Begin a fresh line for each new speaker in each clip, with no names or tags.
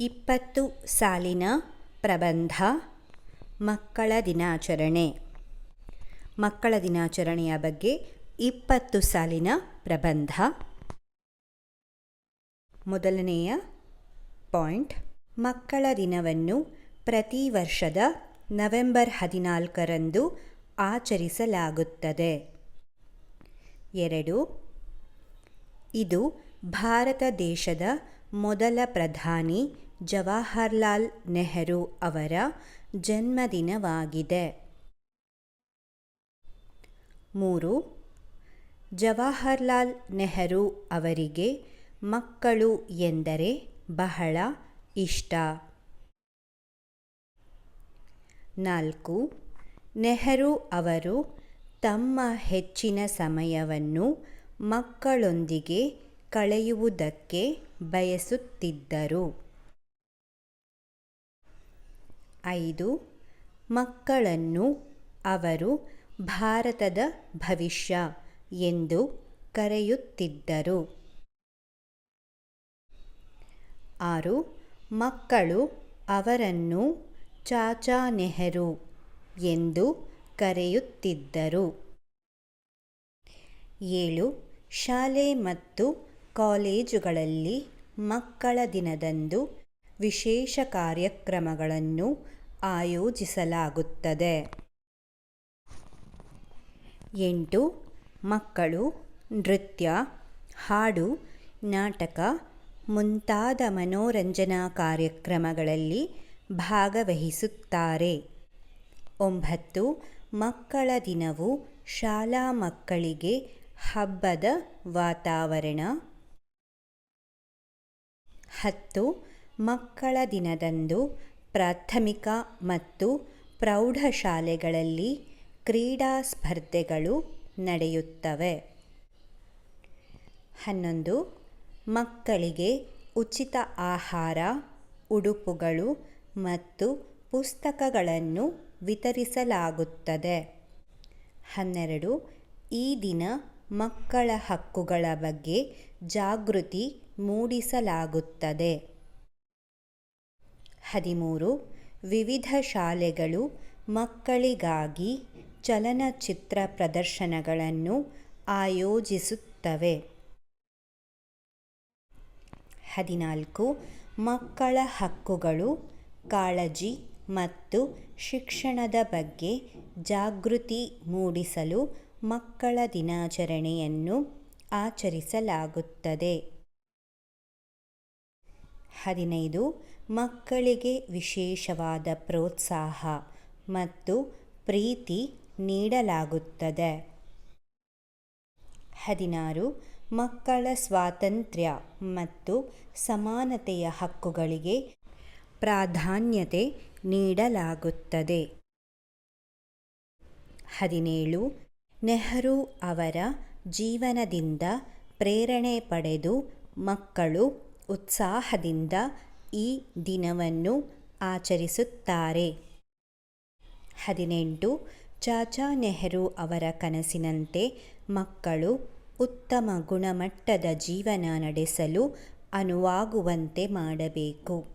ಇಪ್ಪತ್ತು ಸಾಲಿನ ಪ್ರಬಂಧ, ಮಕ್ಕಳ ದಿನಾಚರಣೆ. ಮಕ್ಕಳ ದಿನಾಚರಣೆಯ ಬಗ್ಗೆ ಇಪ್ಪತ್ತು ಸಾಲಿನ ಪ್ರಬಂಧ. ಮೊದಲನೆಯ ಪಾಯಿಂಟ್, ಮಕ್ಕಳ ದಿನವನ್ನು ಪ್ರತಿ ವರ್ಷದ ನವೆಂಬರ್ ಹದಿನಾಲ್ಕರಂದು ಆಚರಿಸಲಾಗುತ್ತದೆ. ಎರಡು, ಇದು ಭಾರತ ದೇಶದ ಮೊದಲ ಪ್ರಧಾನಿ ಜವಾಹರ್ಲಾಲ್ ನೆಹರು ಅವರ ಜನ್ಮದಿನವಾಗಿದೆ. ಮೂರು, ಜವಾಹರ್ಲಾಲ್ ನೆಹರು ಅವರಿಗೆ ಮಕ್ಕಳು ಎಂದರೆ ಬಹಳ ಇಷ್ಟ. ನಾಲ್ಕು, ನೆಹರು ಅವರು ತಮ್ಮ ಹೆಚ್ಚಿನ ಸಮಯವನ್ನು ಮಕ್ಕಳೊಂದಿಗೆ ಕಳೆಯುವುದಕ್ಕೆ ಬಯಸುತ್ತಿದ್ದರು. ಐದು, ಮಕ್ಕಳನ್ನು ಅವರು ಭಾರತದ ಭವಿಷ್ಯ ಎಂದು ಕರೆಯುತ್ತಿದ್ದರು. ಆರು, ಮಕ್ಕಳು ಅವರನ್ನು ಚಾಚಾ ನೆಹರು ಎಂದು ಕರೆಯುತ್ತಿದ್ದರು. ಏಳು, ಶಾಲೆ ಮತ್ತು ಕಾಲೇಜುಗಳಲ್ಲಿ ಮಕ್ಕಳ ದಿನದಂದು ವಿಶೇಷ ಕಾರ್ಯಕ್ರಮಗಳನ್ನು ಆಯೋಜಿಸಲಾಗುತ್ತದೆ. ಎಂಟು, ಮಕ್ಕಳು, ನೃತ್ಯ, ಹಾಡು, ನಾಟಕ ಮುಂತಾದ ಮನೋರಂಜನಾ ಕಾರ್ಯಕ್ರಮಗಳಲ್ಲಿ ಭಾಗವಹಿಸುತ್ತಾರೆ. ಒಂಬತ್ತು, ಮಕ್ಕಳ ದಿನವು ಶಾಲಾ ಮಕ್ಕಳಿಗೆ ಹಬ್ಬದ ವಾತಾವರಣ. ಹತ್ತು ಮಕ್ಕಳ ದಿನದಂದು ಪ್ರಾಥಮಿಕ ಮತ್ತು ಪ್ರೌಢಶಾಲೆಗಳಲ್ಲಿ ಕ್ರೀಡಾ ಸ್ಪರ್ಧೆಗಳು ನಡೆಯುತ್ತವೆ. ಹನ್ನೊಂದು, ಮಕ್ಕಳಿಗೆ ಉಚಿತ ಆಹಾರ, ಉಡುಪುಗಳು ಮತ್ತು ಪುಸ್ತಕಗಳನ್ನು ವಿತರಿಸಲಾಗುತ್ತದೆ. ಹನ್ನೆರಡು, ಈ ದಿನ ಮಕ್ಕಳ ಹಕ್ಕುಗಳ ಬಗ್ಗೆ ಜಾಗೃತಿ ಮೂಡಿಸಲಾಗುತ್ತದೆ. ಹದಿಮೂರು, ವಿವಿಧ ಶಾಲೆಗಳು ಮಕ್ಕಳಿಗಾಗಿ ಚಲನಚಿತ್ರ ಪ್ರದರ್ಶನಗಳನ್ನು ಆಯೋಜಿಸುತ್ತವೆ. ಹದಿನಾಲ್ಕು, ಮಕ್ಕಳ ಹಕ್ಕುಗಳು, ಕಾಳಜಿ ಮತ್ತು ಶಿಕ್ಷಣದ ಬಗ್ಗೆ ಜಾಗೃತಿ ಮೂಡಿಸಲು ಮಕ್ಕಳ ದಿನಾಚರಣೆಯನ್ನು ಆಚರಿಸಲಾಗುತ್ತದೆ. ಹದಿನೈದು ಮಕ್ಕಳಿಗೆ ವಿಶೇಷವಾದ ಪ್ರೋತ್ಸಾಹ ಮತ್ತು ಪ್ರೀತಿ ನೀಡಲಾಗುತ್ತದೆ. ಹದಿನಾರು ಮಕ್ಕಳ ಸ್ವಾತಂತ್ರ್ಯ ಮತ್ತು ಸಮಾನತೆಯ ಹಕ್ಕುಗಳಿಗೆ ಪ್ರಾಧಾನ್ಯತೆ ನೀಡಲಾಗುತ್ತದೆ. ಹದಿನೇಳು ನೆಹರು ಅವರ ಜೀವನದಿಂದ ಪ್ರೇರಣೆ ಪಡೆದು ಮಕ್ಕಳು ಉತ್ಸಾಹದಿಂದ ಈ ದಿನವನ್ನು ಆಚರಿಸುತ್ತಾರೆ. ಹದಿನೆಂಟು. ಚಾಚಾ ನೆಹರು ಅವರ ಕನಸಿನಂತೆ ಮಕ್ಕಳು ಉತ್ತಮ ಗುಣಮಟ್ಟದ ಜೀವನ ನಡೆಸಲು ಅನುವಾಗುವಂತೆ ಮಾಡಬೇಕು.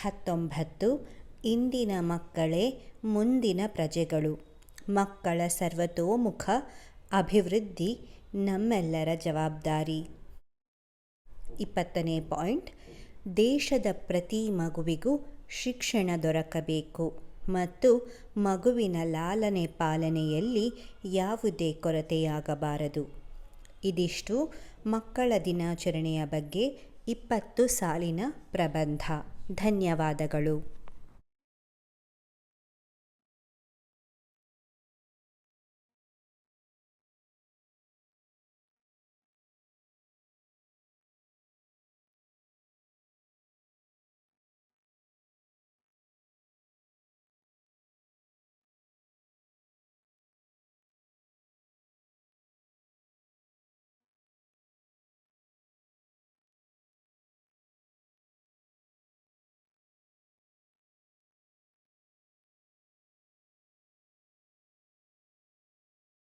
ಹತ್ತೊಂಬತ್ತು. ಇಂದಿನ ಮಕ್ಕಳೇ ಮುಂದಿನ ಪ್ರಜೆಗಳು. ಮಕ್ಕಳ ಸರ್ವತೋಮುಖ ಅಭಿವೃದ್ಧಿ ನಮ್ಮೆಲ್ಲರ ಜವಾಬ್ದಾರಿ. ಇಪ್ಪತ್ತನೇ ಪಾಯಿಂಟ್. ದೇಶದ ಪ್ರತಿ ಮಗುವಿಗೂ ಶಿಕ್ಷಣ ದೊರಕಬೇಕು ಮತ್ತು ಮಗುವಿನ ಲಾಲನೆ ಪಾಲನೆಯಲ್ಲಿ ಯಾವುದೇ ಕೊರತೆಯಾಗಬಾರದು. ಇದಿಷ್ಟು ಮಕ್ಕಳ ದಿನಾಚರಣೆಯ ಬಗ್ಗೆ ಇಪ್ಪತ್ತು ಸಾಲಿನ ಪ್ರಬಂಧ. ಧನ್ಯವಾದಗಳು.